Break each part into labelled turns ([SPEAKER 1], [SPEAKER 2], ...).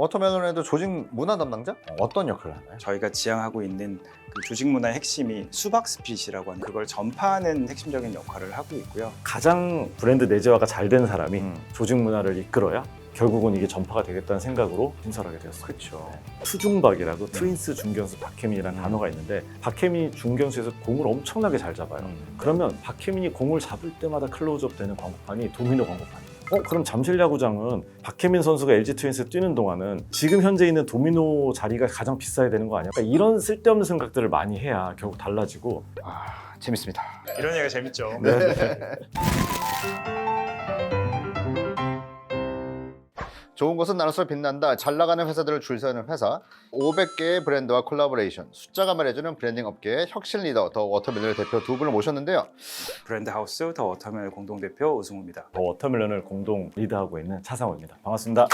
[SPEAKER 1] 워터멜론에도 조직 문화 담당자? 어떤 역할을 하나요?
[SPEAKER 2] 저희가 지향하고 있는 그 조직 문화의 핵심이 수박 스핏이라고 하는 그걸 전파하는 핵심적인 역할을 하고 있고요.
[SPEAKER 3] 가장 브랜드 내재화가 잘 된 사람이
[SPEAKER 1] 음.
[SPEAKER 3] 조직 문화를 이끌어야 결국은 이게 전파가 되겠다는 생각으로 신설하게 되었어요.
[SPEAKER 1] 그렇죠.
[SPEAKER 3] 투중박이라고 트윈스 중견수 박혜민이라는
[SPEAKER 1] 음.
[SPEAKER 3] 단어가 있는데 박혜민이 중견수에서 공을 엄청나게 잘 잡아요.
[SPEAKER 1] 음.
[SPEAKER 3] 그러면 박혜민이 공을 잡을 때마다 클로즈업 되는 광고판이 도미노 광고판이에요. 어, 그럼 잠실 야구장은 박혜민 선수가 LG 트윈스 뛰는 동안은 지금 현재 있는 도미노 자리가 가장 비싸야 되는 거 아니야? 그러니까 이런 쓸데없는 생각들을 많이 해야 결국 달라지고
[SPEAKER 1] 아, 재밌습니다.
[SPEAKER 2] 이런 얘기가 재밌죠.
[SPEAKER 1] 좋은 것은 나눠서 빛난다. 잘 나가는 회사들을 줄 서는 회사. 500개의 브랜드와 콜라보레이션. 숫자가 말해주는 브랜딩 업계의 혁신 리더 더 워터멜론의 대표 두 분을 모셨는데요.
[SPEAKER 2] 브랜드 하우스 더 워터멜 공동 대표 우승우입니다.
[SPEAKER 3] 더 워터멜론을 공동 리드하고 있는 차상호입니다. 반갑습니다.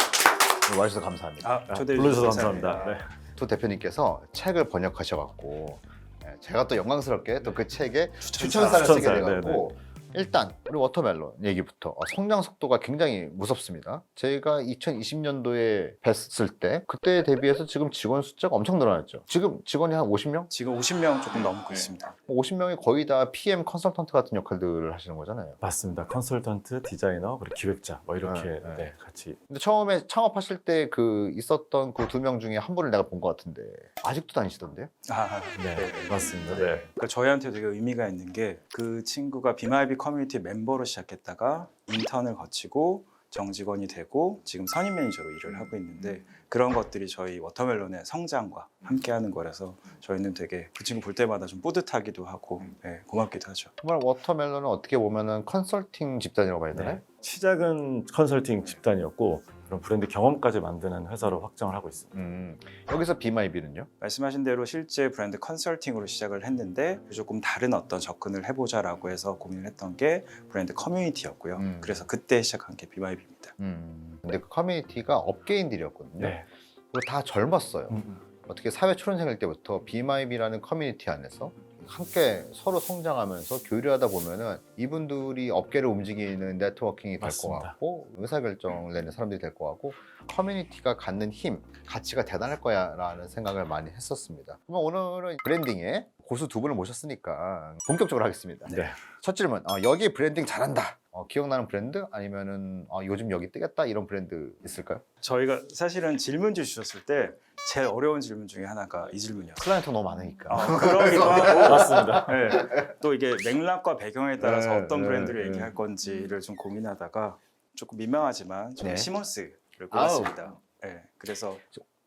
[SPEAKER 1] 오늘 와주셔서 감사합니다.
[SPEAKER 2] 아, 초대해
[SPEAKER 3] 불러주셔서
[SPEAKER 2] 주셔서
[SPEAKER 3] 감사합니다. 네.
[SPEAKER 1] 두 대표님께서 책을 번역하셔갖고 예, 제가 또 영광스럽게 또 그 책에 추천사를 쓰게
[SPEAKER 3] 추천사,
[SPEAKER 1] 돼갖고 일단 우리 워터멜론 얘기부터 어, 성장 속도가 굉장히 무섭습니다. 저희가 2020년도에 뵀을 때 그때에 대비해서 지금 직원 숫자가 엄청 늘어났죠. 지금 직원이 한 50명?
[SPEAKER 2] 지금 50명 조금 넘고 있습니다.
[SPEAKER 1] 50명이 거의 다 PM 컨설턴트 같은 역할들을 하시는 거잖아요.
[SPEAKER 3] 맞습니다. 컨설턴트, 디자이너, 그리고 기획자 뭐 이렇게
[SPEAKER 1] 네, 네.
[SPEAKER 3] 네, 같이
[SPEAKER 1] 근데 처음에 창업하실 때 그 있었던 그 두 명 중에 한 분을 내가 본 것 같은데 아직도 다니시던데요?
[SPEAKER 2] 아,
[SPEAKER 3] 네,
[SPEAKER 2] 네.
[SPEAKER 3] 맞습니다. 네.
[SPEAKER 2] 그러니까 저희한테 되게 의미가 있는 게 그 친구가 비마이비 커뮤니티 멤버로 시작했다가 인턴을 거치고 정직원이 되고 지금 선임 매니저로 일을 하고 있는데 그런 것들이 저희 워터멜론의 성장과 함께하는 거라서 저희는 되게 그 친구 볼 때마다 좀 뿌듯하기도 하고 네, 고맙기도 하죠.
[SPEAKER 1] 정말 워터멜론은 어떻게 보면은 컨설팅 집단이라고 봐야 되나요?
[SPEAKER 3] 네. 시작은 컨설팅 집단이었고 그런 브랜드 경험까지 만드는 회사로 확장을 하고 있습니다.
[SPEAKER 1] 음, 여기서 비마이비는요?
[SPEAKER 2] 말씀하신 대로 실제 브랜드 컨설팅으로 시작을 했는데 조금 다른 어떤 접근을 해보자라고 해서 고민을 했던 게 브랜드 커뮤니티였고요.
[SPEAKER 1] 음.
[SPEAKER 2] 그래서 그때 시작한 게 비마이비입니다.
[SPEAKER 1] 음, 근데 그 커뮤니티가 업계인들이었거든요.
[SPEAKER 3] 네.
[SPEAKER 1] 그리고 다 젊었어요.
[SPEAKER 3] 음,
[SPEAKER 1] 어떻게 사회 초년생일 때부터 비마이비라는 커뮤니티 안에서 함께 서로 성장하면서 교류하다 보면은 이분들이 업계를 움직이는 네트워킹이 될 것
[SPEAKER 3] 맞습니다.
[SPEAKER 1] 같고 의사결정을 내는 사람들이 될 것 같고 커뮤니티가 갖는 힘, 가치가 대단할 거야라는 생각을 많이 했었습니다. 그럼 오늘은 브랜딩에 고수 두 분을 모셨으니까 본격적으로 하겠습니다.
[SPEAKER 3] 네.
[SPEAKER 1] 첫 질문, 어, 여기 브랜딩 잘한다. 어, 기억나는 브랜드 아니면은 어, 요즘 여기 뜨겠다 이런 브랜드 있을까요?
[SPEAKER 2] 저희가 사실은 질문지 주셨을 때 제일 어려운 질문 중에 하나가 이 질문이었어요.
[SPEAKER 1] 클라이언트 너무 많으니까.
[SPEAKER 2] 어, 그러기도 하고
[SPEAKER 3] 맞습니다.
[SPEAKER 2] 네. 또 이게 맥락과 배경에 따라서
[SPEAKER 1] 네,
[SPEAKER 2] 어떤
[SPEAKER 1] 네,
[SPEAKER 2] 브랜드를
[SPEAKER 1] 네.
[SPEAKER 2] 얘기할 건지를 좀 고민하다가 조금 민망하지만 저는
[SPEAKER 1] 네.
[SPEAKER 2] 시몬스를 꼽았습니다. 네. 그래서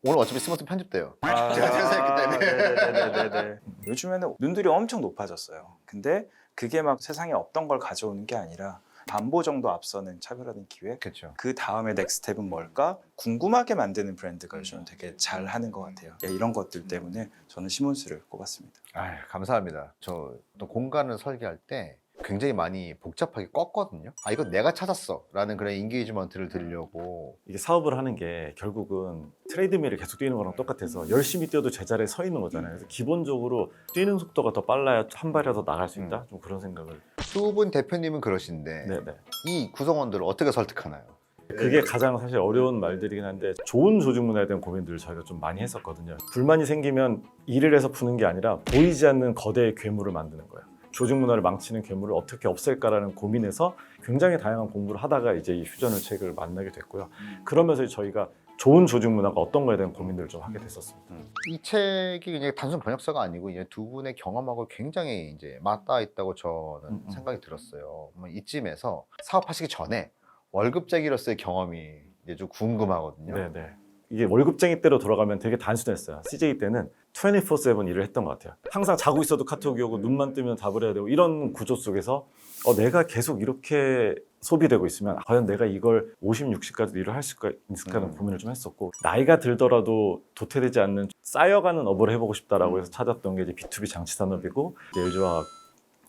[SPEAKER 1] 오늘 어차피 스마트 편집돼요.
[SPEAKER 2] 아,
[SPEAKER 1] 제가 퇴사했기 때문에.
[SPEAKER 2] 네네네네. 요즘에는 눈들이 엄청 높아졌어요. 근데 그게 막 세상에 없던 걸 가져오는 게 아니라 반보 정도 앞서는 차별화된 기획.
[SPEAKER 1] 그렇죠.
[SPEAKER 2] 그 다음에 넥스트 스텝은 뭘까? 궁금하게 만드는 브랜드가 요즘 되게 잘 하는 것 같아요. 예, 이런 것들 때문에 저는 시몬스를 꼽았습니다.
[SPEAKER 1] 아 감사합니다. 저또 공간을 설계할 때 굉장히 많이 복잡하게 껐거든요. 아 이거 내가 찾았어 라는 그런 인게이지먼트를 드리려고
[SPEAKER 3] 이게 사업을 하는 게 결국은 트레이드밀을 계속 뛰는 거랑 똑같아서 열심히 뛰어도 제자리에 서 있는 거잖아요. 그래서 기본적으로 뛰는 속도가 더 빨라야 한 발이라도 나갈 수 있다. 좀 그런 생각을.
[SPEAKER 1] 두 분 대표님은 그러신데
[SPEAKER 3] 네 네.
[SPEAKER 1] 이 구성원들을 어떻게 설득하나요?
[SPEAKER 3] 그게 가장 사실 어려운 말들이긴 한데 좋은 조직 문화에 대한 고민들을 저희가 좀 많이 했었거든요. 불만이 생기면 일을 해서 푸는 게 아니라 보이지 않는 거대의 괴물을 만드는 거예요. 조직 문화를 망치는 괴물을 어떻게 없앨까라는 고민에서 굉장히 다양한 공부를 하다가 이제 이 휴전을 책을 만나게 됐고요. 그러면서 저희가 좋은 조직 문화가 어떤 거에 대한 고민들을 좀 하게 됐었습니다.
[SPEAKER 1] 이 책이 그냥 단순 번역서가 아니고 이제 두 분의 경험하고 굉장히 이제 맞닿아 있다고 저는
[SPEAKER 3] 음, 음.
[SPEAKER 1] 생각이 들었어요. 뭐 이쯤에서 사업하시기 전에 월급쟁이로서의 경험이 이제 좀 궁금하거든요.
[SPEAKER 3] 네네. 이게 월급쟁이 때로 돌아가면 되게 단순했어요. CJ 때는 24/7 일을 했던 것 같아요. 항상 자고 있어도 카톡이 오고 눈만 뜨면 답을 해야 되고 이런 구조 속에서 어, 내가 계속 이렇게 소비되고 있으면 과연 내가 이걸 50, 60까지 일을 할 수가 있을까 하는
[SPEAKER 1] 음.
[SPEAKER 3] 고민을 좀 했었고 나이가 들더라도 도태되지 않는 쌓여가는 업을 해보고 싶다라고 해서 찾았던 게 이제 B2B 장치 산업이고 LG화학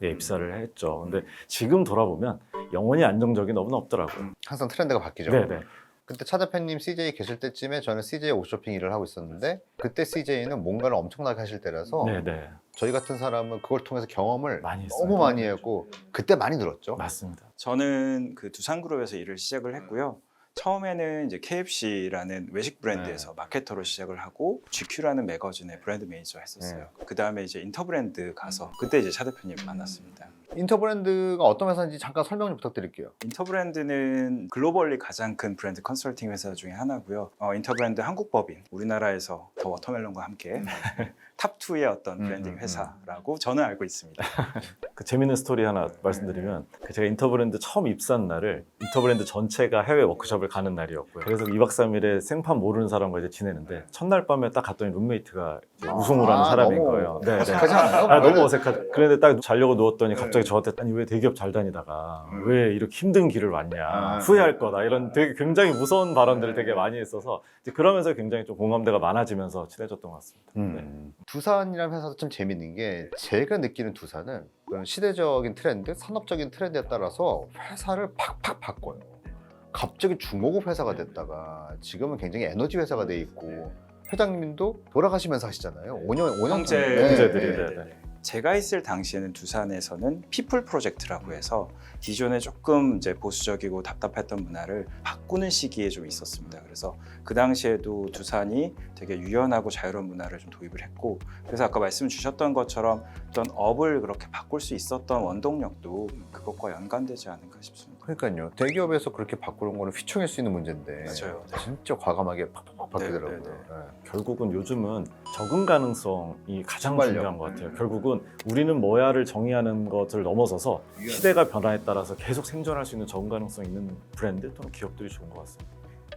[SPEAKER 3] 에 입사를 했죠. 근데 지금 돌아보면 영원히 안정적인 업은 없더라고요.
[SPEAKER 1] 항상 트렌드가 바뀌죠.
[SPEAKER 3] 네네.
[SPEAKER 1] 그때 차 대표님 CJ 계실 때쯤에 저는 CJ 옷쇼핑 일을 하고 있었는데 그때 CJ는 뭔가를 엄청나게 하실 때라서
[SPEAKER 3] 네네.
[SPEAKER 1] 저희 같은 사람은 그걸 통해서 경험을
[SPEAKER 3] 많이 했어요.
[SPEAKER 1] 너무 많이 했고 그때 많이 늘었죠.
[SPEAKER 3] 맞습니다.
[SPEAKER 2] 저는 그 두산그룹에서 일을 시작을 했고요. 처음에는 이제 KFC라는 외식
[SPEAKER 1] 네.
[SPEAKER 2] 브랜드에서 마케터로 시작을 하고 GQ라는 매거진의 브랜드 매니저 했었어요.
[SPEAKER 1] 네.
[SPEAKER 2] 그 다음에 이제 인터브랜드 가서 그때 이제 차 대표님 만났습니다.
[SPEAKER 1] 인터브랜드가 어떤 회사인지 잠깐 설명 좀 부탁드릴게요.
[SPEAKER 2] 인터브랜드는 글로벌리 가장 큰 브랜드 컨설팅 회사 중에 하나고요. 어, 인터브랜드 한국법인 우리나라에서 더 워터멜론과 함께 탑 2의 어떤
[SPEAKER 1] 음,
[SPEAKER 2] 브랜딩
[SPEAKER 1] 음, 음.
[SPEAKER 2] 회사라고 저는 알고 있습니다.
[SPEAKER 3] 그 재밌는 스토리 하나 말씀드리면 그 제가 인터브랜드 처음 입사한 날을 인터브랜드 전체가 해외 워크숍을 가는 날이었고요. 그래서 2박 3일에 생판 모르는 사람과 이제 지내는데 첫날 밤에 딱 갔더니 룸메이트가 이제 우승을 하는
[SPEAKER 1] 아,
[SPEAKER 3] 사람인
[SPEAKER 1] 너무
[SPEAKER 3] 거예요. 네, 네.
[SPEAKER 1] 어색하지 않아요?
[SPEAKER 3] 아, 너무 어색하죠. 그런데 딱 자려고 누웠더니
[SPEAKER 1] 네.
[SPEAKER 3] 갑자기 저한테 아니 왜 대기업 잘 다니다가
[SPEAKER 1] 음.
[SPEAKER 3] 왜 이렇게 힘든 길을 왔냐
[SPEAKER 1] 아.
[SPEAKER 3] 후회할 거다 이런 되게 굉장히 무서운 발언들을 되게 많이 했어서 이제 그러면서 굉장히 좀 공감대가 많아지면서 친해졌던 것 같습니다. 네.
[SPEAKER 1] 음. 두산이라는 회사도 참 재밌는 게 제가 느끼는 두산은 그런 시대적인 트렌드, 산업적인 트렌드에 따라서 회사를 팍팍 바꿔요. 갑자기 중고급 회사가 됐다가 지금은 굉장히 에너지 회사가 돼 있고 회장님도 돌아가시면서 하시잖아요. 5년 5년
[SPEAKER 2] 형제
[SPEAKER 3] 형제들이,
[SPEAKER 2] 네,
[SPEAKER 3] 네,
[SPEAKER 2] 네, 네. 제가 있을 당시에는 두산에서는 피플 프로젝트라고 해서 기존에 조금 이제 보수적이고 답답했던 문화를 바꾸는 시기에 좀 있었습니다. 그래서 그 당시에도 두산이 되게 유연하고 자유로운 문화를 좀 도입을 했고 그래서 아까 말씀 주셨던 것처럼 어떤 업을 그렇게 바꿀 수 있었던 원동력도 그것과 연관되지 않은가 싶습니다.
[SPEAKER 1] 그러니까요. 대기업에서 그렇게 바꾸는 거는 휘청일 수 있는 문제인데
[SPEAKER 2] 맞아요. 네.
[SPEAKER 1] 진짜 과감하게 팍팍 바뀌더라고요.
[SPEAKER 2] 네, 네,
[SPEAKER 1] 네.
[SPEAKER 3] 결국은 요즘은 적응 가능성이 가장
[SPEAKER 1] 순발력.
[SPEAKER 3] 중요한 것 같아요. 결국은 우리는 뭐야를 정의하는 것을 넘어서서 시대가 변화에 따라서 계속 생존할 수 있는 적응 가능성 있는 브랜드 또는 기업들이 좋은 것 같습니다.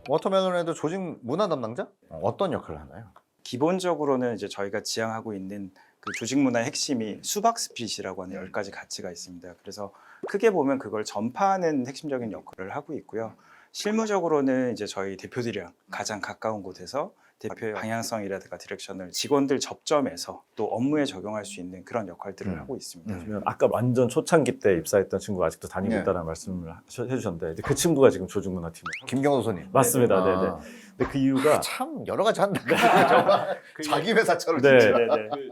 [SPEAKER 1] 워터멜론에도 조직 문화 담당자 어떤 역할을 하나요?
[SPEAKER 2] 기본적으로는 이제 저희가 지향하고 있는 그 조직 문화의 핵심이 수박 스핏이라고 하는 열 가지 가치가 있습니다. 그래서 크게 보면 그걸 전파하는 핵심적인 역할을 하고 있고요. 실무적으로는 이제 저희 대표들이랑 가장 가까운 곳에서 대표의 방향성이라든가 디렉션을 직원들 접점에서 또 업무에 적용할 수 있는 그런 역할들을
[SPEAKER 1] 음.
[SPEAKER 2] 하고 있습니다.
[SPEAKER 1] 음.
[SPEAKER 3] 그러면 아까 완전 초창기 때 입사했던 친구가 아직도 다니고
[SPEAKER 1] 네.
[SPEAKER 3] 있다는 말씀을 해주셨는데 이제 그 친구가 지금 조직문화팀을 하고
[SPEAKER 1] 김경호 손님.
[SPEAKER 3] 맞습니다.
[SPEAKER 1] 아,
[SPEAKER 3] 네네. 근데 그 이유가
[SPEAKER 1] 참 여러 가지 한다. 정말 자기 회사 처럼
[SPEAKER 3] 네,
[SPEAKER 1] 진짜.
[SPEAKER 3] 네, 네.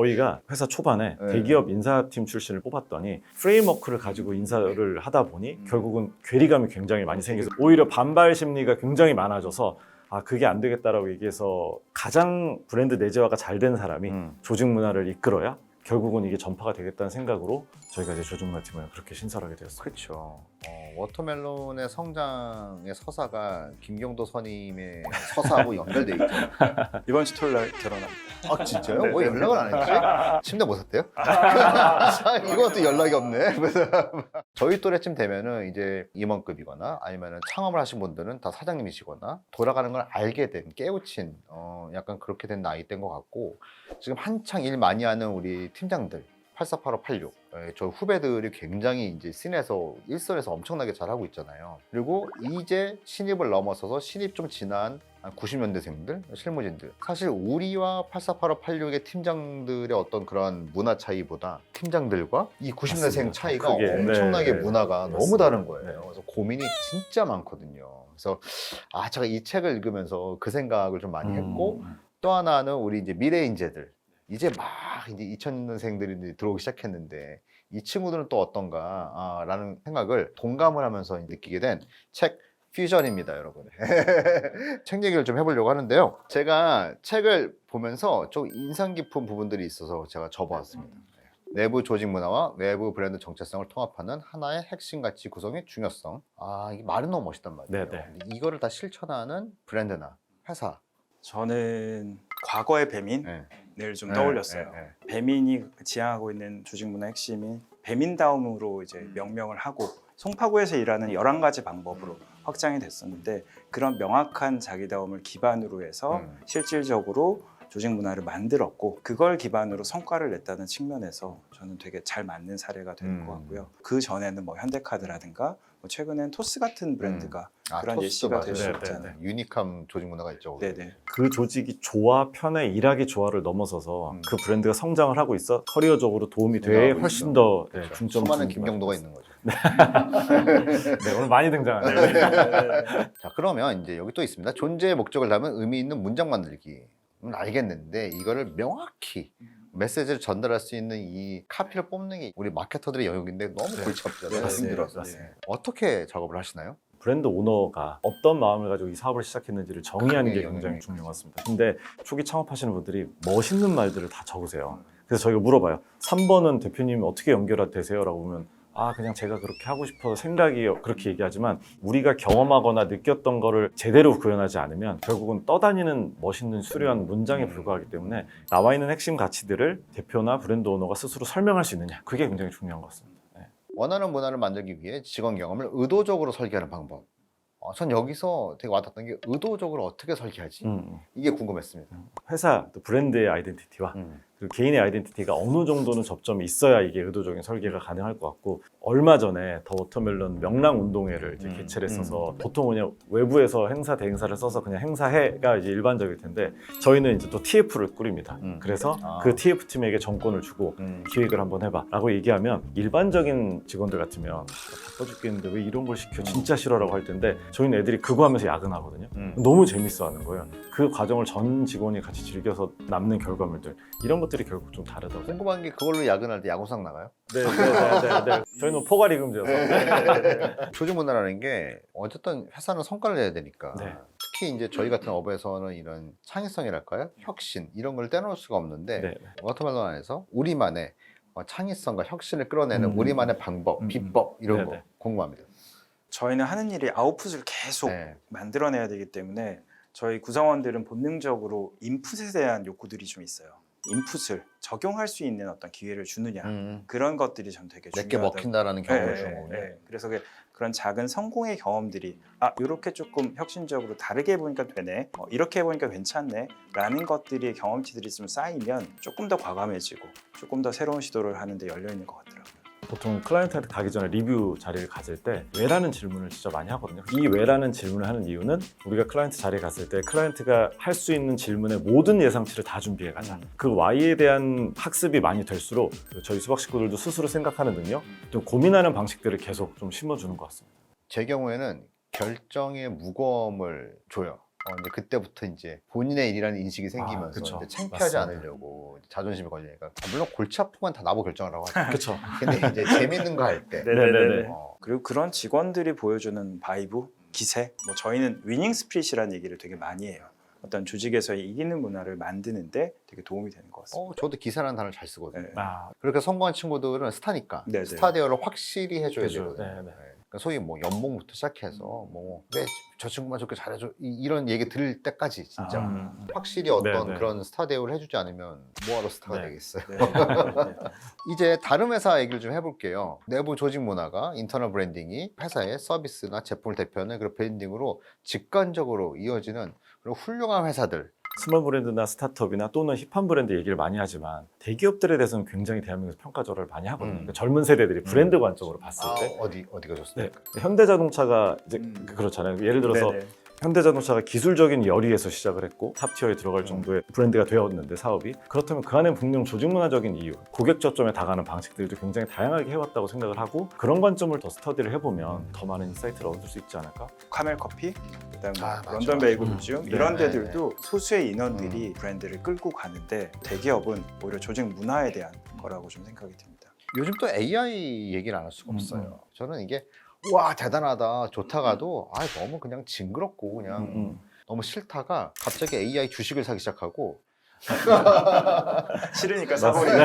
[SPEAKER 3] 저희가 회사 초반에
[SPEAKER 1] 네.
[SPEAKER 3] 대기업 인사팀 출신을 뽑았더니 프레임워크를 가지고 인사를 하다 보니
[SPEAKER 1] 음.
[SPEAKER 3] 결국은 괴리감이 굉장히 많이 생겨서 오히려 반발 심리가 굉장히 많아져서 아 그게 안 되겠다라고 얘기해서 가장 브랜드 내재화가 잘 된 사람이
[SPEAKER 1] 음.
[SPEAKER 3] 조직 문화를 이끌어야 결국은 이게 전파가 되겠다는 생각으로 저희가 이제 조직 문화팀을 그렇게 신설하게 되었습니다.
[SPEAKER 1] 그렇죠. 어, 워터멜론의 성장의 서사가 김경도 선임의 서사하고 연결돼 있죠.
[SPEAKER 2] 이번 주 토요일 날 결혼합니다.
[SPEAKER 1] 아 진짜요?
[SPEAKER 3] 네,
[SPEAKER 1] 왜
[SPEAKER 3] 네.
[SPEAKER 1] 연락을 안 했지? 침대 못 샀대요? 이것도 연락이 없네. 그래서 저희 또래쯤 되면은 이제 임원급이거나 아니면은 창업을 하신 분들은 다 사장님이시거나 돌아가는 걸 알게 된 깨우친 어, 약간 그렇게 된 나이 대인 것 같고 지금 한창 일 많이 하는 우리 팀장들 848586 예, 저 후배들이 굉장히 이제 씬에서 일선에서 엄청나게 잘하고 있잖아요. 그리고 이제 신입을 넘어서서 신입 좀 지난 90년대생들, 실무진들. 사실 우리와 848586의 팀장들의 어떤 그런 문화 차이보다 팀장들과 이 90년대생
[SPEAKER 3] 맞습니다.
[SPEAKER 1] 차이가
[SPEAKER 3] 크게,
[SPEAKER 1] 엄청나게
[SPEAKER 3] 네, 네.
[SPEAKER 1] 문화가 너무
[SPEAKER 3] 맞습니다.
[SPEAKER 1] 다른 거예요.
[SPEAKER 3] 네.
[SPEAKER 1] 그래서 고민이 진짜 많거든요. 그래서 아 제가 이 책을 읽으면서 그 생각을 좀 많이 했고
[SPEAKER 3] 음.
[SPEAKER 1] 또 하나는 우리 이제 미래 인재들 이제 막 이제 2000년생들이 이제 들어오기 시작했는데 이 친구들은 또 어떤가라는 생각을 동감을 하면서 느끼게 된 책 퓨전입니다, 여러분. 책 얘기를 좀 해보려고 하는데요. 제가 책을 보면서 좀 인상 깊은 부분들이 있어서 제가 접어왔습니다. 내부 조직 문화와 외부 브랜드 정체성을 통합하는 하나의 핵심 가치 구성의 중요성. 아, 이 말은 너무 멋있단 말이에요.
[SPEAKER 3] 네네.
[SPEAKER 1] 근데 이거를 다 실천하는 브랜드나 회사.
[SPEAKER 2] 저는 과거의 배민을
[SPEAKER 1] 네.
[SPEAKER 2] 좀
[SPEAKER 1] 네,
[SPEAKER 2] 떠올렸어요.
[SPEAKER 1] 네, 네.
[SPEAKER 2] 배민이 지향하고 있는 조직 문화 핵심인 배민다움으로 이제
[SPEAKER 1] 음.
[SPEAKER 2] 명명을 하고 송파구에서 일하는 11가지 방법으로 확장이 됐었는데 그런 명확한 자기다움을 기반으로 해서
[SPEAKER 1] 음.
[SPEAKER 2] 실질적으로 조직 문화를 만들었고 그걸 기반으로 성과를 냈다는 측면에서 저는 되게 잘 맞는 사례가 되는
[SPEAKER 1] 음.
[SPEAKER 2] 것 같고요. 그 전에는 뭐 현대카드라든가 뭐 최근엔 토스 같은 브랜드가
[SPEAKER 1] 아,
[SPEAKER 2] 그런 예시가 될수
[SPEAKER 1] 맞아요.
[SPEAKER 2] 있잖아요.
[SPEAKER 1] 네, 네. 유니크한 조직 문화가 있죠.
[SPEAKER 2] 네네.
[SPEAKER 3] 그 조직이 조화, 편의, 일하기 조화를 넘어서서
[SPEAKER 1] 음.
[SPEAKER 3] 그 브랜드가 성장을 하고 있어 커리어적으로 도움이 돼 훨씬
[SPEAKER 1] 있죠.
[SPEAKER 3] 더 네,
[SPEAKER 1] 그렇죠.
[SPEAKER 3] 중점을
[SPEAKER 1] 수많은 김경도가
[SPEAKER 3] 것
[SPEAKER 1] 있는 거죠.
[SPEAKER 3] 네, 오늘 많이 등장하네요.
[SPEAKER 1] 자 그러면 이제 여기 또 있습니다. 존재의 목적을 담은 의미 있는 문장 만들기. 는 알겠는데 이거를 명확히 메시지를 전달할 수 있는 이 카피를 뽑는 게 우리 마케터들의 영역인데 너무
[SPEAKER 3] 네.
[SPEAKER 1] 골치 아프잖아요.
[SPEAKER 2] 네,
[SPEAKER 1] 힘들어서. 네. 어떻게 작업을 하시나요?
[SPEAKER 3] 브랜드 오너가 어떤 마음을 가지고 이 사업을 시작했는지를 정의하는 게 굉장히
[SPEAKER 1] 영향이
[SPEAKER 3] 중요한 것 같습니다. 근데 초기 창업하시는 분들이 멋있는 말들을 다 적으세요. 그래서 저희가 물어봐요. 3번은 대표님 어떻게 연결되세요? 라고 보면 아 그냥 제가 그렇게 하고 싶어서 생각이요 그렇게 얘기하지만 우리가 경험하거나 느꼈던 거를 제대로 구현하지 않으면 결국은 떠다니는 멋있는 수려한 문장에 불과하기 때문에 나와 있는 핵심 가치들을 대표나 브랜드 오너가 스스로 설명할 수 있느냐 그게 굉장히 중요한 것 같습니다. 네.
[SPEAKER 1] 원하는 문화를 만들기 위해 직원 경험을 의도적으로 설계하는 방법. 어, 전 여기서 되게 와닿던 게 의도적으로 어떻게 설계하지?
[SPEAKER 3] 음,
[SPEAKER 1] 이게 궁금했습니다.
[SPEAKER 3] 회사 또 브랜드의 아이덴티티와
[SPEAKER 1] 음.
[SPEAKER 3] 그리고 개인의 아이덴티티가 어느 정도는 접점이 있어야 이게 의도적인 설계가 가능할 것 같고 얼마 전에 더 워터멜론 명랑 운동회를 이제
[SPEAKER 1] 음,
[SPEAKER 3] 개최를 했어서 보통 그냥 외부에서 행사 대행사를 써서 그냥 행사해가 이제 일반적일 텐데 저희는 이제 또 TF를 꾸립니다.
[SPEAKER 1] 음.
[SPEAKER 3] 그래서
[SPEAKER 1] 아.
[SPEAKER 3] 그 TF 팀에게 정권을 주고
[SPEAKER 1] 음.
[SPEAKER 3] 기획을 한번 해봐라고 얘기하면 일반적인 직원들 같으면 아, 바빠 죽겠는데 왜 이런 걸 시켜 진짜 싫어라고 할 텐데 저희는 애들이 그거 하면서 야근하거든요.
[SPEAKER 1] 음.
[SPEAKER 3] 너무 재밌어하는 거예요. 그 과정을 전 직원이 같이 즐겨서 남는 결과물들 이런 것들이 결국 좀 다르다고.
[SPEAKER 1] 궁금한 게 그걸로 야근할 때 야구상 나가요?
[SPEAKER 3] 네, 네, 네, 네, 네. 저희는 포괄이 금제여서.
[SPEAKER 1] 조직 문화라는 게 어쨌든 회사는 성과를 내야 되니까
[SPEAKER 3] 네.
[SPEAKER 1] 특히 이제 저희 같은 업에서는 이런 창의성이랄까요? 혁신 이런 걸 떼놓을 수가 없는데
[SPEAKER 3] 네.
[SPEAKER 1] 워터멜론 안에서 우리만의 어, 창의성과 혁신을 끌어내는
[SPEAKER 3] 음.
[SPEAKER 1] 우리만의 방법,
[SPEAKER 3] 음,
[SPEAKER 1] 비법 이런
[SPEAKER 3] 네,
[SPEAKER 1] 거
[SPEAKER 3] 네.
[SPEAKER 1] 궁금합니다.
[SPEAKER 2] 저희는 하는 일이 아웃풋을 계속
[SPEAKER 1] 네.
[SPEAKER 2] 만들어내야 되기 때문에 저희 구성원들은 본능적으로 인풋에 대한 욕구들이 좀 있어요. 인풋을 적용할 수 있는 어떤 기회를 주느냐
[SPEAKER 1] 음.
[SPEAKER 2] 그런 것들이 전 되게
[SPEAKER 1] 내게
[SPEAKER 2] 중요하다고
[SPEAKER 1] 먹힌다라는 경험을
[SPEAKER 2] 네,
[SPEAKER 1] 주는 거군요.
[SPEAKER 2] 네. 그래서 그- 그런 작은 성공의 경험들이 아 이렇게 조금 혁신적으로 다르게 해보니까 되네 어, 이렇게 해보니까 괜찮네 라는 것들이 경험치들이 좀 쌓이면 조금 더 과감해지고 조금 더 새로운 시도를 하는데 열려 있는 것 같더라고요
[SPEAKER 3] 보통 클라이언트한테 가기 전에 리뷰 자리를 가질 때 왜라는 질문을 진짜 많이 하거든요. 이 왜라는 질문을 하는 이유는 우리가 클라이언트 자리에 갔을 때 클라이언트가 할 수 있는 질문의 모든 예상치를 다 준비해 가자.
[SPEAKER 1] 음.
[SPEAKER 3] 그 Y에 대한 학습이 많이 될수록 저희 수박 식구들도 스스로 생각하는 능력, 좀 고민하는 방식들을 계속 좀 심어주는 것 같습니다.
[SPEAKER 1] 제 경우에는 결정의 무거움을 줘요. 어, 이제 그때부터 이제 본인의 일이라는 인식이 생기면서
[SPEAKER 3] 아, 그쵸.
[SPEAKER 1] 이제 창피하지
[SPEAKER 3] 맞습니다.
[SPEAKER 1] 않으려고 자존심이 걸리니까 아, 물론 골치 아픈 건 다 나보고 결정하라고 하죠.
[SPEAKER 3] 그렇죠.
[SPEAKER 1] 근데 이제 재밌는 거 할 때
[SPEAKER 3] 네네네.
[SPEAKER 1] 어,
[SPEAKER 2] 그리고 그런 직원들이 보여주는 바이브, 기세 뭐 저희는 위닝 스피릿이라는 얘기를 되게 많이 해요 어떤 조직에서의 이기는 문화를 만드는데 되게 도움이 되는 것 같습니다
[SPEAKER 1] 어, 저도 기사라는 단어를 잘 쓰거든요.
[SPEAKER 2] 네.
[SPEAKER 3] 아,
[SPEAKER 1] 그렇게 성공한 친구들은 스타니까
[SPEAKER 2] 네네.
[SPEAKER 1] 스타 대우를 확실히 해줘야. 되거든요.
[SPEAKER 3] 네, 네.
[SPEAKER 1] 그러니까 소위 뭐 연봉부터 시작해서 뭐 왜 저 친구만 저렇게 잘해줘 이, 런 얘기 들을 때까지 진짜
[SPEAKER 2] 아.
[SPEAKER 3] 음.
[SPEAKER 1] 확실히 어떤
[SPEAKER 3] 네, 네.
[SPEAKER 1] 그런 스타 대우를 해주지 않으면 뭐하러 스타가
[SPEAKER 3] 네.
[SPEAKER 1] 되겠어요.
[SPEAKER 2] 네. 네.
[SPEAKER 1] 이제 다른 회사 얘기를 좀 해볼게요. 내부 조직 문화가 인터널 브랜딩이 회사의 서비스나 제품을 대표하는 그런 브랜딩으로 직관적으로 이어지는 그런 훌륭한 회사들.
[SPEAKER 3] 스몰 브랜드나 스타트업이나 또는 힙한 브랜드 얘기를 많이 하지만 대기업들에 대해서는 굉장히 대한민국에서 평가절을 많이 하거든요.
[SPEAKER 1] 음.
[SPEAKER 3] 그러니까 젊은 세대들이 브랜드 관점으로 봤을
[SPEAKER 1] 아,
[SPEAKER 3] 때
[SPEAKER 1] 어디 어디가
[SPEAKER 3] 네.
[SPEAKER 1] 좋습니까?
[SPEAKER 3] 현대자동차가 이제
[SPEAKER 2] 음.
[SPEAKER 3] 그렇잖아요. 예를 들어서
[SPEAKER 2] 네네.
[SPEAKER 3] 현대자동차가 기술적인 열의에서 시작을 했고 탑티어에 들어갈
[SPEAKER 1] 음.
[SPEAKER 3] 정도의 브랜드가 되었는데 사업이 그렇다면 그 안에 분명 조직 문화적인 이유, 고객 저점에 다가가는 방식들도 굉장히 다양하게 해왔다고 생각을 하고 그런 관점을 더 스터디를 해보면 더 많은 인사이트를 얻을 수 있지 않을까?
[SPEAKER 2] 카멜 커피, 그다음 뭐
[SPEAKER 1] 아, 맞아,
[SPEAKER 2] 런던
[SPEAKER 1] 맞아.
[SPEAKER 2] 베이글즈um
[SPEAKER 3] 음.
[SPEAKER 2] 이런
[SPEAKER 1] 네,
[SPEAKER 2] 데들도 소수의 인원들이 브랜드를 끌고 가는데 대기업은 오히려 조직 문화에 대한 거라고 좀 생각이 듭니다.
[SPEAKER 1] 요즘 또 AI 얘기를 안 할 수가
[SPEAKER 3] 음,
[SPEAKER 1] 없어요.
[SPEAKER 3] 음.
[SPEAKER 1] 저는 이게 와 대단하다 좋다가도 아 너무 그냥 징그럽고 그냥
[SPEAKER 3] 음, 음.
[SPEAKER 1] 너무 싫다가 갑자기 AI 주식을 사기 시작하고
[SPEAKER 2] 싫으니까
[SPEAKER 1] 네.
[SPEAKER 2] 사버리는.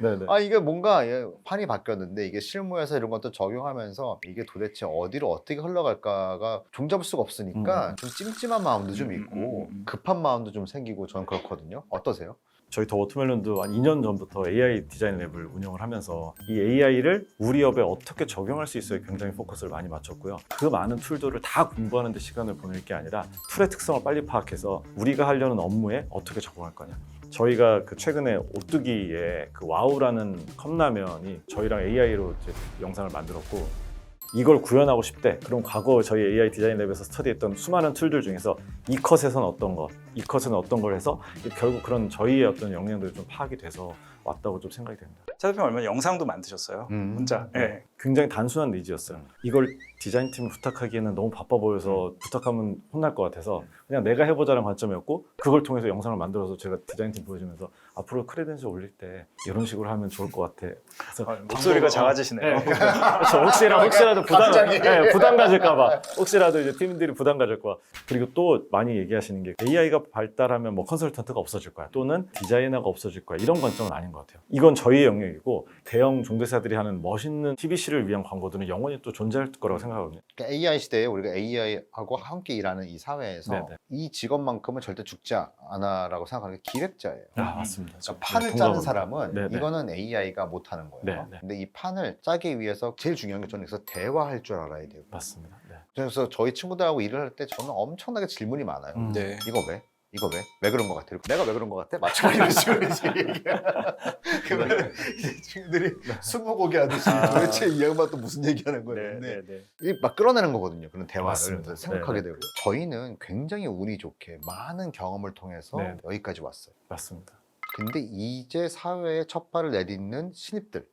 [SPEAKER 3] 네, 네.
[SPEAKER 1] 아 이게 뭔가 예, 판이 바뀌었는데 이게 실무에서 이런 것도 적용하면서 이게 도대체 어디로 어떻게 흘러갈까가 종잡을 수가 없으니까
[SPEAKER 3] 음.
[SPEAKER 1] 좀 찜찜한 마음도 좀
[SPEAKER 2] 음,
[SPEAKER 1] 있고. 급한 마음도 좀 생기고 저는 그렇거든요. 어떠세요?
[SPEAKER 3] 저희 더 워터멜론도 한 2년 전부터 AI 디자인 랩을 운영을 하면서 이 AI를 우리 업에 어떻게 적용할 수 있어요 굉장히 포커스를 많이 맞췄고요. 그 많은 툴들을 다 공부하는 데 시간을 보낼 게 아니라 툴의 특성을 빨리 파악해서 우리가 하려는 업무에 어떻게 적용할 거냐. 저희가 그 최근에 오뚜기에 그 와우라는 컵라면이 저희랑 AI로 영상을 만들었고 이걸 구현하고 싶대. 그럼 과거 저희 AI 디자인 랩에서 스터디했던 수많은 툴들 중에서 이 컷에선 어떤 것, 이 컷은 어떤 걸 해서 결국 그런 저희의 어떤 역량들이 좀 파악이 돼서 왔다고 좀 생각이 됩니다.
[SPEAKER 2] 차 대표님 얼마 영상도 만드셨어요.
[SPEAKER 1] 음.
[SPEAKER 2] 혼자. 네.
[SPEAKER 3] 굉장히 단순한 니즈였어요. 이걸 디자인팀 부탁하기에는 너무 바빠 보여서 부탁하면 혼날 것 같아서 그냥 내가 해보자는 관점이었고 그걸 통해서 영상을 만들어서 제가 디자인팀 보여주면서 앞으로 크레덴셜 올릴 때 이런 식으로 하면 좋을 것 같아. 그래서
[SPEAKER 2] 어, 목소리가 작아지시네요.
[SPEAKER 3] 네. 그렇죠. 혹시라 혹시라도 부담
[SPEAKER 1] 갑자기.
[SPEAKER 3] 네, 부담 가질까봐 혹시라도 이제 팀들이 부담 가질까 그리고 또 많이 얘기하시는 게 AI가 발달하면 뭐 컨설턴트가 없어질 거야 또는 디자이너가 없어질 거야 이런 관점은 아닌 것 같아요. 이건 저희의 영역이고 대형 종대사들이 하는 멋있는 TVC를 위한 광고들은 영원히 또 존재할 거라고 생각하거든요.
[SPEAKER 1] 그러니까 AI 시대에 우리가 AI하고 함께 일하는 이 사회에서
[SPEAKER 3] 네네.
[SPEAKER 1] 이 직업만큼은 절대 죽지 않아라고 생각하는 게 기획자예요.
[SPEAKER 3] 아 맞습니다.
[SPEAKER 1] 그러니까 판을
[SPEAKER 3] 네,
[SPEAKER 1] 짜는
[SPEAKER 3] 동감합니다.
[SPEAKER 1] 사람은
[SPEAKER 3] 네네.
[SPEAKER 1] 이거는 AI가 못하는 거예요.
[SPEAKER 3] 네, 네.
[SPEAKER 1] 근데 이 판을 짜기 위해서 제일 중요한 게 저는 그래서 대화할 줄 알아야 돼요.
[SPEAKER 3] 맞습니다. 네.
[SPEAKER 1] 그래서 저희 친구들하고 일을 할 때 저는 엄청나게 질문이 많아요.
[SPEAKER 3] 음.
[SPEAKER 2] 네.
[SPEAKER 1] 이거 왜? 이거 왜? 왜 그런 것 같아? 내가 왜 그런 것 같아? 맞춰 이런 식으로 이제 그러면 이제 친구들이 스무고개 하듯이
[SPEAKER 3] 아.
[SPEAKER 1] 도대체 이 양반 또 무슨 얘기하는 거야?
[SPEAKER 3] 네, 네, 네.
[SPEAKER 1] 이게 막 끌어내는 거거든요. 그런 대화를
[SPEAKER 3] 맞습니다.
[SPEAKER 1] 생각하게
[SPEAKER 3] 네,
[SPEAKER 1] 되고 저희는 굉장히 운이 좋게 많은 경험을 통해서
[SPEAKER 3] 네.
[SPEAKER 1] 여기까지 왔어요.
[SPEAKER 3] 맞습니다.
[SPEAKER 1] 근데 이제 사회에 첫 발을 내딛는 신입들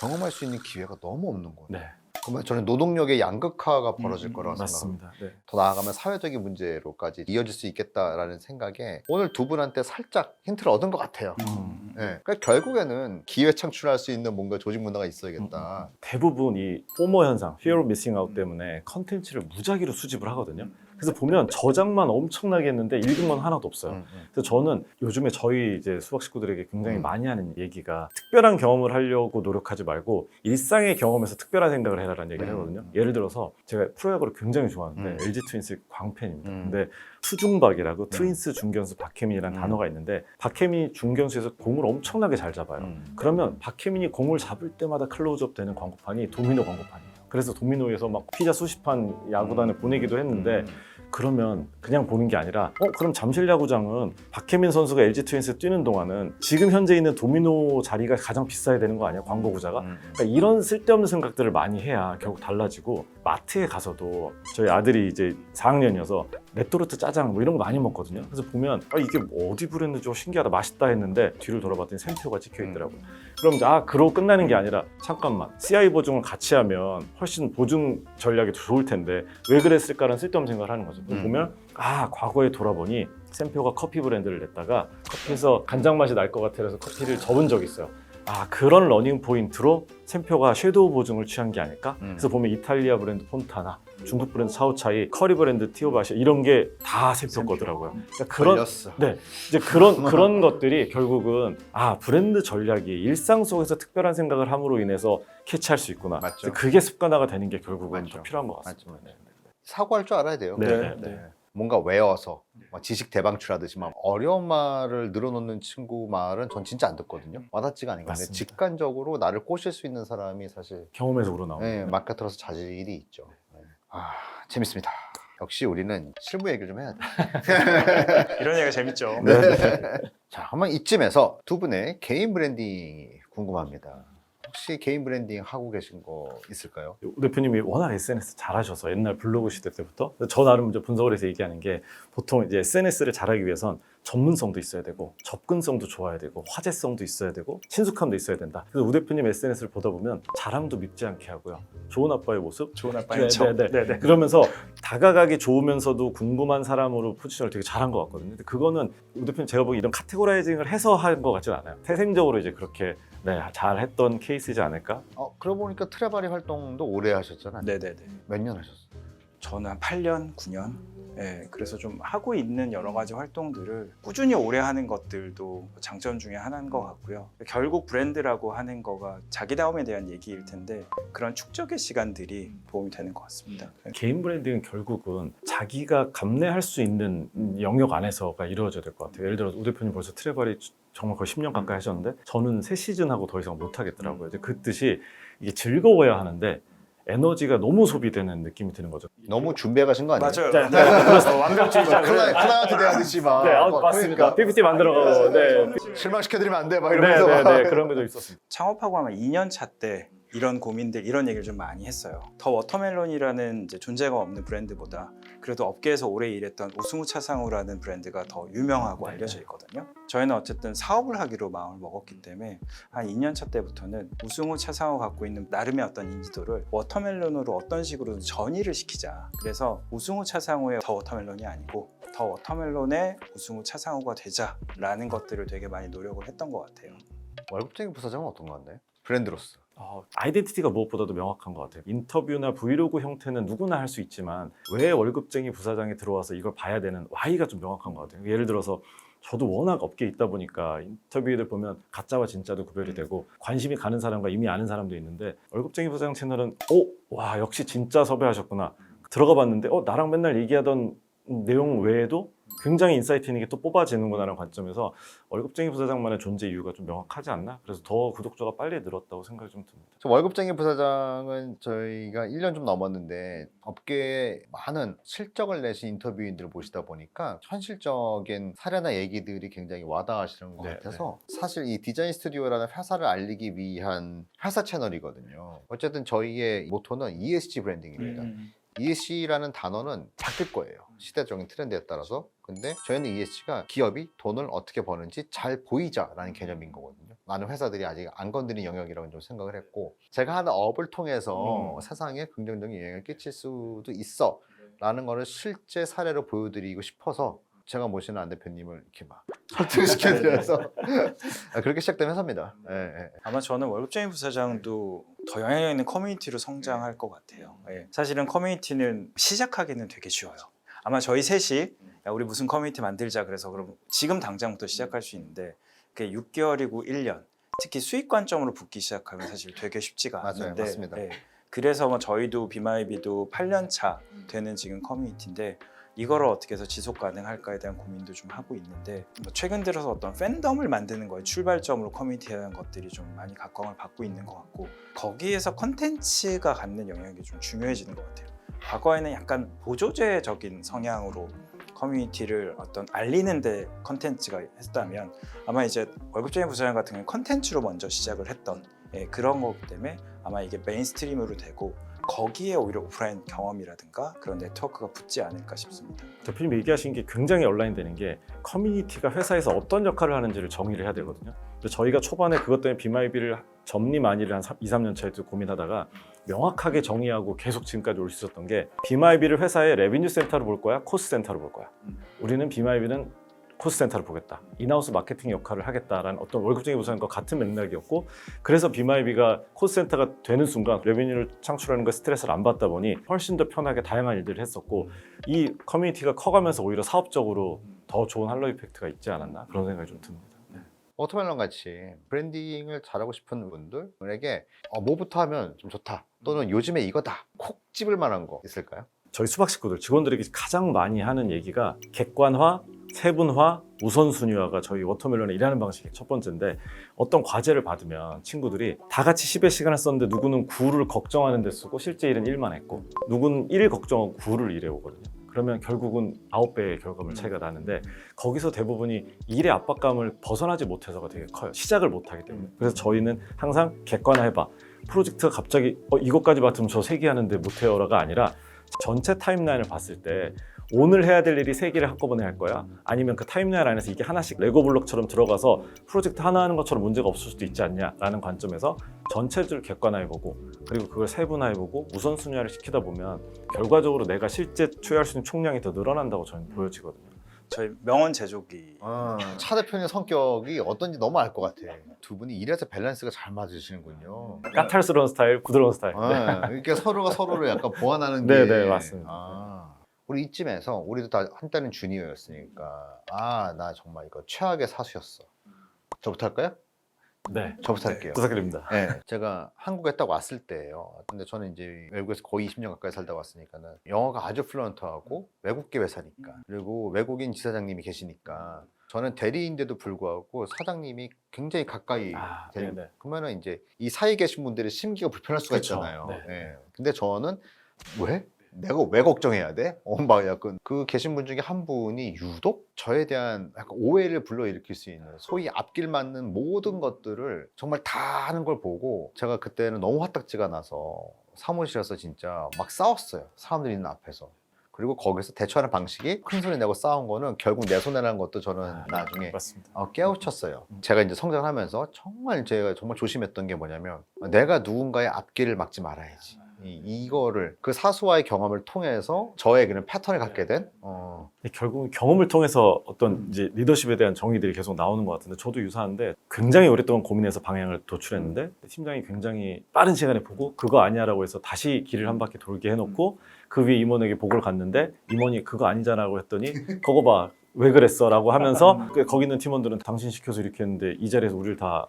[SPEAKER 1] 경험할 수 있는 기회가 너무 없는 거예요.
[SPEAKER 3] 네,
[SPEAKER 1] 그러면 저는 노동력의 양극화가 벌어질
[SPEAKER 2] 음,
[SPEAKER 1] 거라고 생각합니다.
[SPEAKER 3] 맞습니다. 네.
[SPEAKER 1] 더 나아가면 사회적인 문제로까지 이어질 수 있겠다라는 생각에 오늘 두 분한테 살짝 힌트를 얻은 것 같아요.
[SPEAKER 2] 음.
[SPEAKER 1] 네. 그러니까 결국에는 기회 창출할 수 있는 뭔가 조직 문화가 있어야겠다.
[SPEAKER 3] 대부분 이 포모 현상, fear of missing out 때문에 컨텐츠를 무작위로 수집을 하거든요. 그래서 보면 저장만 엄청나게 했는데 읽은 건 하나도 없어요.
[SPEAKER 1] 음, 음.
[SPEAKER 3] 그래서 저는 요즘에 저희 이제 수박 식구들에게 굉장히
[SPEAKER 1] 음.
[SPEAKER 3] 많이 하는 얘기가 특별한 경험을 하려고 노력하지 말고 일상의 경험에서 특별한 생각을 해라라는 얘기를
[SPEAKER 1] 음.
[SPEAKER 3] 하거든요. 예를 들어서 제가 프로야구를 굉장히 좋아하는데
[SPEAKER 1] 음.
[SPEAKER 3] LG 트윈스 광팬입니다.
[SPEAKER 1] 음.
[SPEAKER 3] 근데 투중박이라고
[SPEAKER 1] 네.
[SPEAKER 3] 트윈스 중견수 박혜민이라는
[SPEAKER 1] 음.
[SPEAKER 3] 단어가 있는데 박혜민이 중견수에서 공을 엄청나게 잘 잡아요.
[SPEAKER 1] 음.
[SPEAKER 3] 그러면 박혜민이 공을 잡을 때마다 클로즈업 되는 광고판이 도미노 광고판이에요. 그래서 도미노에서 막 피자 수십 판 야구단에 보내기도 했는데
[SPEAKER 1] 음.
[SPEAKER 3] 그러면 그냥 보는 게 아니라 어 그럼 잠실 야구장은 박혜민 선수가 LG 트윈스 뛰는 동안은 지금 현재 있는 도미노 자리가 가장 비싸야 되는 거 아니야 광고 구자가
[SPEAKER 1] 음.
[SPEAKER 3] 그러니까 이런 쓸데없는 생각들을 많이 해야 결국 달라지고 마트에 가서도 저희 아들이 이제 4학년이어서 레토르트 짜장 뭐 이런 거 많이 먹거든요 그래서 보면 아 이게 뭐 어디 브랜드죠 신기하다 맛있다 했는데 뒤를 돌아봤더니 샘표가 찍혀 있더라고요 그럼 이제 아 그러고 끝나는 게 아니라 잠깐만 CI 보증을 같이 하면 훨씬 보증 전략이 더 좋을 텐데 왜 그랬을까라는 쓸데없는 생각을 하는 거죠
[SPEAKER 1] 음.
[SPEAKER 3] 보면 아 과거에 돌아보니 샘표가 커피 브랜드를 냈다가 커피에서 간장 맛이 날 것 같아서 커피를 접은 적이 있어요 아 그런 러닝 포인트로 샘표가 섀도우 보증을 취한 게 아닐까?
[SPEAKER 1] 음.
[SPEAKER 3] 그래서 보면 이탈리아 브랜드 폰타나 중국 브랜드 샤오차이 커리 브랜드 티오바시 이런 게 다 샘표 거더라고요 그러니까 그런
[SPEAKER 1] 걸렸어.
[SPEAKER 3] 네, 이제 그런 그런 것들이 결국은 아 브랜드 전략이 일상 속에서 특별한 생각을 함으로 인해서 캐치할 수 있구나.
[SPEAKER 1] 맞죠.
[SPEAKER 3] 그게 습관화가 되는 게 결국은
[SPEAKER 1] 맞죠.
[SPEAKER 3] 더 필요한 것 같습니다.
[SPEAKER 1] 맞죠, 맞죠. 사고할 줄 알아야 돼요.
[SPEAKER 3] 네,
[SPEAKER 2] 네,
[SPEAKER 3] 네.
[SPEAKER 1] 뭔가 외워서 막 지식 대방출하듯이 막 어려운 말을 늘어놓는 친구 말은 전 진짜 안 듣거든요. 와닿지가 않은 건데
[SPEAKER 3] 맞습니다.
[SPEAKER 1] 직관적으로 나를 꼬실 수 있는 사람이 사실
[SPEAKER 3] 경험에서 우러나오는.
[SPEAKER 1] 네, 막가들어서 자질이 있죠. 네. 아 재밌습니다. 역시 우리는 실무 얘기를 좀 해야 돼.
[SPEAKER 2] 이런 얘기가 재밌죠.
[SPEAKER 3] 네.
[SPEAKER 1] 자, 한번 이쯤에서 두 분의 개인 브랜딩이 궁금합니다. 혹시 개인 브랜딩 하고 계신 거 있을까요?
[SPEAKER 3] 우 대표님이 워낙 SNS 잘하셔서 옛날 블로그 시대 때부터 저 나름 이제 분석을 해서 얘기하는 게 보통 이제 SNS를 잘하기 위해선 전문성도 있어야 되고 접근성도 좋아야 되고 화제성도 있어야 되고 친숙함도 있어야 된다. 그래서 우 대표님 SNS를 보다 보면 자랑도 밉지 않게 하고요. 좋은 아빠의 모습,
[SPEAKER 2] 좋은 아빠의 척.
[SPEAKER 3] 네, 네, 네. 그러면서 다가가기 좋으면서도 궁금한 사람으로 포지션을 되게 잘한 것 같거든요. 근데 그거는 우 대표님 제가 보기 이런 카테고라이징을 해서 한 것 같지는 않아요. 태생적으로 이제 그렇게 네, 잘했던 케이스지 않을까?
[SPEAKER 1] 어, 그러고 보니까 트레바리 활동도 오래 하셨잖아요.
[SPEAKER 2] 네네네.
[SPEAKER 1] 몇 년 하셨어요?
[SPEAKER 2] 저는 한 8년, 9년. 예, 그래서 좀 하고 있는 여러 가지 활동들을 꾸준히 오래 하는 것들도 장점 중에 하나인 것 같고요. 결국 브랜드라고 하는 거가 자기다움에 대한 얘기일 텐데 그런 축적의 시간들이 도움이 되는 것 같습니다.
[SPEAKER 3] 개인 브랜딩은 결국은 자기가 감내할 수 있는 영역 안에서가 이루어져야 될 것 같아요. 예를 들어서 우 대표님 벌써 트레발이 정말 거의 10년 가까이 하셨는데 저는 세 시즌 하고 더 이상 못 하겠더라고요. 이제 그 뜻이 이게 즐거워야 하는데 에너지가 너무 소비되는 느낌이 드는 거죠.
[SPEAKER 1] 너무 준비해 가신 거 아니에요?
[SPEAKER 2] 맞아요.
[SPEAKER 3] 네, 네, 그래서 완벽주의자.
[SPEAKER 1] 클라이, 클라이언트 대하듯이 막.
[SPEAKER 3] 네, 아,
[SPEAKER 1] 막
[SPEAKER 3] 맞습니다.
[SPEAKER 1] 그러니까
[SPEAKER 3] PPT 만들어가고. 네,
[SPEAKER 1] 실망시켜드리면 안 돼. 막
[SPEAKER 3] 네,
[SPEAKER 1] 이러면서.
[SPEAKER 3] 네,
[SPEAKER 1] 막.
[SPEAKER 3] 네, 그런 것도 있었습니다.
[SPEAKER 2] 창업하고 아마 2년 차 때 이런 고민들, 이런 얘기를 좀 많이 했어요. 더 워터멜론이라는 이제 존재가 없는 브랜드보다 그래도 업계에서 오래 일했던 우승우 차상우라는 브랜드가 더 유명하고
[SPEAKER 3] 네,
[SPEAKER 2] 알려져
[SPEAKER 3] 네.
[SPEAKER 2] 있거든요. 저희는 어쨌든 사업을 하기로 마음을 먹었기 때문에 한 2년 차 때부터는 우승우 차상우 갖고 있는 나름의 어떤 인지도를 워터멜론으로 어떤 식으로 전이를 시키자. 그래서 우승우 차상우의 더 워터멜론이 아니고 더 워터멜론의 우승우 차상우가 되자라는 것들을 되게 많이 노력을 했던 것 같아요.
[SPEAKER 1] 월급쟁이 부사장은 어떤 것 같나요? 브랜드로서.
[SPEAKER 3] 어, 아이덴티티가 무엇보다도 명확한 것 같아요. 인터뷰나 브이로그 형태는 누구나 할 수 있지만 왜 월급쟁이 부사장이 들어와서 이걸 봐야 되는 Y가 좀 명확한 것 같아요. 예를 들어서 저도 워낙 업계에 있다 보니까 인터뷰들 보면 가짜와 진짜도 구별이 되고 관심이 가는 사람과 이미 아는 사람도 있는데 월급쟁이 부사장 채널은 오, 와 역시 진짜 섭외하셨구나 들어가 봤는데 어 나랑 맨날 얘기하던 내용 외에도 굉장히 인사이트 있는 게 또 뽑아지는구나라는 관점에서 월급쟁이 부사장만의 존재 이유가 좀 명확하지 않나? 그래서 더 구독자가 빨리 늘었다고 생각이 좀 듭니다.
[SPEAKER 1] 저 월급쟁이 부사장은 저희가 1년 좀 넘었는데 업계에 많은 실적을 내신 인터뷰인들을 모시다 보니까 현실적인 사례나 얘기들이 굉장히 와닿으시는 것
[SPEAKER 3] 네,
[SPEAKER 1] 같아서 사실 이 디자인 스튜디오라는 회사를 알리기 위한 회사 채널이거든요. 어쨌든 저희의 모토는 ESG 브랜딩입니다.
[SPEAKER 2] 음.
[SPEAKER 1] ESG라는 단어는 바뀔 거예요. 시대적인 트렌드에 따라서. 근데 저희는 ESG가 기업이 돈을 어떻게 버는지 잘 보이자라는 개념인 거거든요. 많은 회사들이 아직 안 건드린 영역이라고 좀 생각을 했고 제가 하는 업을 통해서
[SPEAKER 3] 음.
[SPEAKER 1] 세상에 긍정적인 영향을 끼칠 수도 있어 라는 거를 실제 사례로 보여드리고 싶어서 제가 모시는 안 대표님을 이렇게 막 설득시켜드려서 아, 그렇게 시작된 회사입니다. 예, 예.
[SPEAKER 2] 아마 저는 월급쟁이 부사장도 더 영향력 있는 커뮤니티로 성장할 것 같아요. 예. 사실은 커뮤니티는 시작하기는 되게 쉬워요. 아마 저희 셋이 야, 우리 무슨 커뮤니티 만들자 그래서 그럼 지금 당장부터 시작할 수 있는데 그게 6개월이고 1년 특히 수익 관점으로 붙기 시작하면 사실 되게 쉽지가
[SPEAKER 1] 맞아요.
[SPEAKER 2] 않는데
[SPEAKER 1] 맞습니다.
[SPEAKER 2] 예. 그래서 뭐 저희도 비마이비도 8년 차 되는 지금 커뮤니티인데 이거를 어떻게 해서 지속 가능할까에 대한 고민도 좀 하고 있는데 뭐 최근 들어서 어떤 팬덤을 만드는 거에 출발점으로 커뮤니티에 대한 것들이 좀 많이 각광을 받고 있는 것 같고 거기에서 컨텐츠가 갖는 영향이 좀 중요해지는 것 같아요. 과거에는 약간 보조제적인 성향으로 커뮤니티를 어떤 알리는데 컨텐츠가 했다면 아마 이제 월급쟁이 부사장 같은 경우는 컨텐츠로 먼저 시작을 했던 예, 그런 거기 때문에 아마 이게 메인스트림으로 되고 거기에 오히려 오프라인 경험이라든가 그런 네트워크가 붙지 않을까 싶습니다.
[SPEAKER 3] 대표님 얘기하신 게 굉장히 얼라인 되는 게 커뮤니티가 회사에서 어떤 역할을 하는지를 정의를 해야 되거든요. 근데 저희가 초반에 그것 때문에 비마이비를 점리 만일을 한 2, 3년 차에 고민하다가 명확하게 정의하고 계속 지금까지 올 수 있었던 게 비마이비를 회사의 레비뉴 센터로 볼 거야, 코스 센터로 볼 거야.
[SPEAKER 2] 음.
[SPEAKER 3] 우리는 비마이비는 코스 센터를 보겠다. 인하우스 마케팅 역할을 하겠다라는 어떤 월급쟁이 부사장과 같은 맥락이었고 그래서 비마이비가 코스 센터가 되는 순간 레비뉴를 창출하는 거 스트레스를 안 받다 보니 훨씬 더 편하게 다양한 일들을 했었고 이 커뮤니티가 커가면서 오히려 사업적으로 더 좋은 할로 이펙트가 있지 않았나 그런 생각이 좀 듭니다.
[SPEAKER 1] 워터멜론 같이 브랜딩을 잘하고 싶은 분들에게 어, 뭐부터 하면 좀 좋다 또는 요즘에 이거다 콕 집을 만한 거 있을까요?
[SPEAKER 3] 저희 수박 식구들 직원들에게 가장 많이 하는 얘기가 객관화, 세분화, 우선순위화가 저희 워터멜론의 일하는 방식의 첫 번째인데 어떤 과제를 받으면 친구들이 다 같이 10의 시간을 썼는데 누구는 9를 걱정하는 데 쓰고 실제 일은 1만 했고 누구는 1을 걱정하고 9를 일해 오거든요. 그러면 결국은 9배의 결과물 차이가 나는데 거기서 대부분이 일의 압박감을 벗어나지 못해서가 되게 커요. 시작을 못 하기 때문에. 그래서 저희는 항상 객관화해봐. 프로젝트가 갑자기 어, 이것까지 맡으면 저 세개 하는데 못해요라가 아니라 전체 타임라인을 봤을 때 오늘 해야 될 일이 세 개를 한꺼번에 할 거야? 아니면 그 타임라인 안에서 이게 하나씩 레고 블록처럼 들어가서 프로젝트 하나 하는 것처럼 문제가 없을 수도 있지 않냐라는 관점에서 전체를 객관화해보고 그리고 그걸 세분화해보고 우선순위화를 시키다 보면 결과적으로 내가 실제 투여할 수 있는 총량이 더 늘어난다고 저는 보여지거든요.
[SPEAKER 2] 저희 명언 제조기
[SPEAKER 1] 아, 차 대표님 성격이 어떤지 너무 알 것 같아 두 분이 일에서 밸런스가 잘 맞으시는군요
[SPEAKER 3] 까탈스러운 스타일, 부드러운 스타일.
[SPEAKER 1] 아, 이렇게 서로가 서로를 약간 보완하는
[SPEAKER 3] 네,
[SPEAKER 1] 게
[SPEAKER 3] 네, 맞습니다.
[SPEAKER 1] 아, 우리 이쯤에서 우리도 다 한때는 주니어였으니까 아 나 정말 이거 최악의 사수였어 저부터 할까요?
[SPEAKER 3] 네.
[SPEAKER 1] 저부터 할게요
[SPEAKER 3] 부탁드립니다.
[SPEAKER 1] 네, 제가 한국에 딱 왔을 때예요. 근데 저는 이제 외국에서 거의 20년 가까이 살다 왔으니까는 영어가 아주 플루언트하고 외국계 회사니까 그리고 외국인 지사장님이 계시니까 저는 대리인데도 불구하고 사장님이 굉장히 가까이
[SPEAKER 3] 아,
[SPEAKER 1] 대리.
[SPEAKER 3] 네네.
[SPEAKER 1] 그러면은 이제 이 사이에 계신 분들이 심기가 불편할 수가
[SPEAKER 3] 그쵸.
[SPEAKER 1] 있잖아요.
[SPEAKER 3] 네.
[SPEAKER 1] 예. 근데 저는 왜? 내가 왜 걱정해야 돼? 어, 막 약간 그 계신 분 중에 한 분이 유독 저에 대한 약간 오해를 불러일으킬 수 있는 소위 앞길 맞는 모든 것들을 정말 다 하는 걸 보고 제가 그때는 너무 화딱지가 나서 사무실에서 진짜 막 싸웠어요. 사람들 있는 앞에서. 그리고 거기서 대처하는 방식이 큰 소리 내고 싸운 거는 결국 내 손해라는 것도 저는
[SPEAKER 3] 아,
[SPEAKER 1] 나중에
[SPEAKER 3] 맞습니다.
[SPEAKER 1] 어, 깨우쳤어요. 제가 이제 성장하면서 정말 제가 정말 조심했던 게 뭐냐면 내가 누군가의 앞길을 막지 말아야지. 이, 이거를 그 사수와의 경험을 통해서 저의 그런 패턴을 갖게 된 어,
[SPEAKER 3] 결국 경험을 통해서 어떤 이제 리더십에 대한 정의들이 계속 나오는 것 같은데 저도 유사한데 굉장히 오랫동안 고민해서 방향을 도출했는데 팀장이 굉장히 빠른 시간에 보고 그거 아니야라고 해서 다시 길을 한 바퀴 돌게 해놓고 그 위에 임원에게 보고를 갔는데 임원이 그거 아니잖아라고 했더니 그거 봐. 왜 그랬어? 라고 하면서 그 거기 있는 팀원들은 당신 시켜서 이렇게 했는데 이 자리에서 우리를 다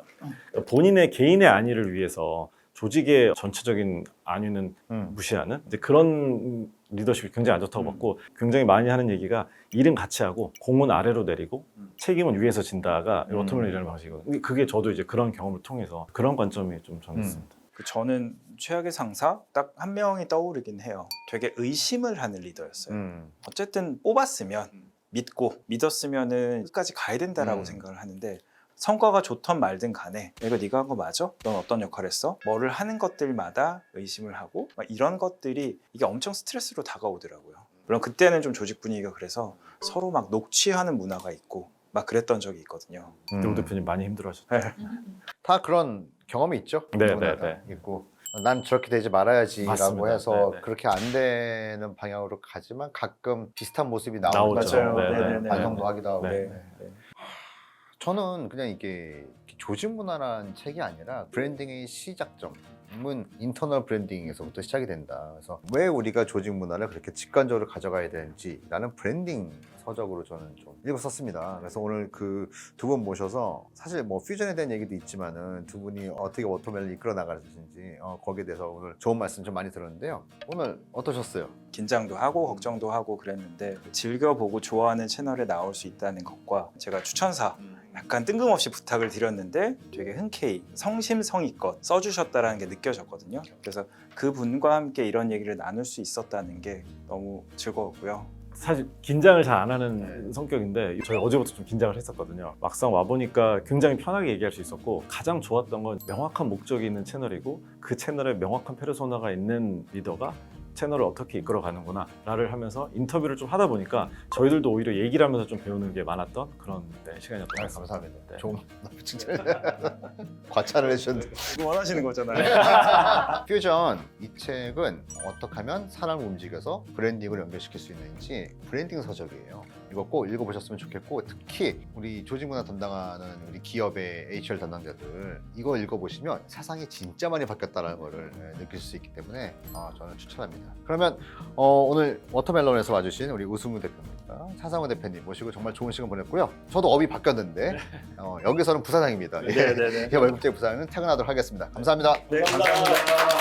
[SPEAKER 3] 본인의 개인의 안위를 위해서 조직의 전체적인 안위는
[SPEAKER 1] 음.
[SPEAKER 3] 무시하는 이제 그런 리더십이 굉장히 안 좋다고 봤고 굉장히 많이 하는 얘기가 일은 같이 하고 공은 아래로 내리고 책임은 위에서 진다가
[SPEAKER 1] 음.
[SPEAKER 3] 워터멜이라는 방식이거든요. 그게 저도 이제 그런 경험을 통해서 그런 관점이 좀 저는
[SPEAKER 1] 음.
[SPEAKER 2] 그 저는 최악의 상사 딱 한 명이 떠오르긴 해요. 되게 의심을 하는 리더였어요.
[SPEAKER 1] 음.
[SPEAKER 2] 어쨌든 뽑았으면 믿고 믿었으면은 끝까지 가야 된다라고
[SPEAKER 1] 음.
[SPEAKER 2] 생각을 하는데 성과가 좋던 말든 간에 이거 네가 한 거 맞아? 넌 어떤 역할 했어? 뭐를 하는 것들마다 의심을 하고 막 이런 것들이 이게 엄청 스트레스로 다가오더라고요. 물론 그때는 좀 조직 분위기가 그래서 서로 막 녹취하는 문화가 있고 막 그랬던 적이 있거든요.
[SPEAKER 3] 근데 오
[SPEAKER 1] 음.
[SPEAKER 3] 대표님 많이 힘들어하셨죠.
[SPEAKER 1] 다 그런 경험이 있죠.
[SPEAKER 3] 네, 네,
[SPEAKER 1] 다 있고 난 저렇게 되지 말아야지라고
[SPEAKER 3] 맞습니다.
[SPEAKER 1] 해서
[SPEAKER 3] 네, 네.
[SPEAKER 1] 그렇게 안 되는 방향으로 가지만 가끔 비슷한 모습이 나오죠.
[SPEAKER 3] 나오죠.
[SPEAKER 2] 맞아요.
[SPEAKER 3] 네,
[SPEAKER 2] 네,
[SPEAKER 3] 네,
[SPEAKER 2] 네,
[SPEAKER 1] 반성도
[SPEAKER 2] 네.
[SPEAKER 1] 하기도 하고.
[SPEAKER 3] 네.
[SPEAKER 2] 네. 네.
[SPEAKER 1] 저는 그냥 이게 조직 문화라는 책이 아니라 브랜딩의 시작점 은 인터널 브랜딩에서부터 시작이 된다. 그래서 왜 우리가 조직 문화를 그렇게 직관적으로 가져가야 되는지 라는 브랜딩 서적으로 저는 좀 읽었었습니다. 그래서 오늘 그 두 분 모셔서 사실 뭐 퓨전에 대한 얘기도 있지만은 두 분이 어떻게 워터멜을 이끌어 나가는지 어, 거기에 대해서 오늘 좋은 말씀 좀 많이 들었는데요. 오늘 어떠셨어요?
[SPEAKER 2] 긴장도 하고 걱정도 하고 그랬는데 즐겨보고 좋아하는 채널에 나올 수 있다는 것과 제가 추천사 약간 뜬금없이 부탁을 드렸는데 되게 흔쾌히 성심성의껏 써주셨다라는 게 느껴졌거든요. 그래서 그 분과 함께 이런 얘기를 나눌 수 있었다는 게 너무 즐거웠고요.
[SPEAKER 3] 사실 긴장을 잘 안 하는 성격인데 저희 어제부터 좀 긴장을 했었거든요. 막상 와 보니까 굉장히 편하게 얘기할 수 있었고 가장 좋았던 건 명확한 목적이 있는 채널이고 그 채널에 명확한 페르소나가 있는 리더가 채널을 어떻게 이끌어가는구나 라를 하면서 인터뷰를 좀 하다 보니까 저희들도 오히려 얘기를 하면서 좀 배우는 게 많았던 그런 네, 시간이었던 것
[SPEAKER 1] 아,
[SPEAKER 3] 같습니다.
[SPEAKER 1] 감사합니다.
[SPEAKER 3] 네.
[SPEAKER 1] 좋은 칭찬 과찬을 해주셨는데
[SPEAKER 2] 이거 원하시는 거잖아요.
[SPEAKER 1] 퓨전 이 책은 어떻게 하면 사람을 움직여서 브랜딩을 연결시킬 수 있는지 브랜딩 서적이에요. 이거 꼭 읽어보셨으면 좋겠고 특히 우리 조직문화 담당하는 우리 기업의 HR 담당자들 이거 읽어보시면 세상이 진짜 많이 바뀌었다는 것을 예, 느낄 수 있기 때문에 어, 저는 추천합니다. 그러면 어, 오늘 워터멜론에서 와주신 우리 우승우 대표님과 차상우 대표님 모시고 정말 좋은 시간 보냈고요. 저도 업이 바뀌었는데 어, 여기서는 부사장입니다. 예.
[SPEAKER 2] 네네네.
[SPEAKER 1] 제 월급제 부사장은 퇴근하도록 하겠습니다. 감사합니다.
[SPEAKER 2] 네, 감사합니다.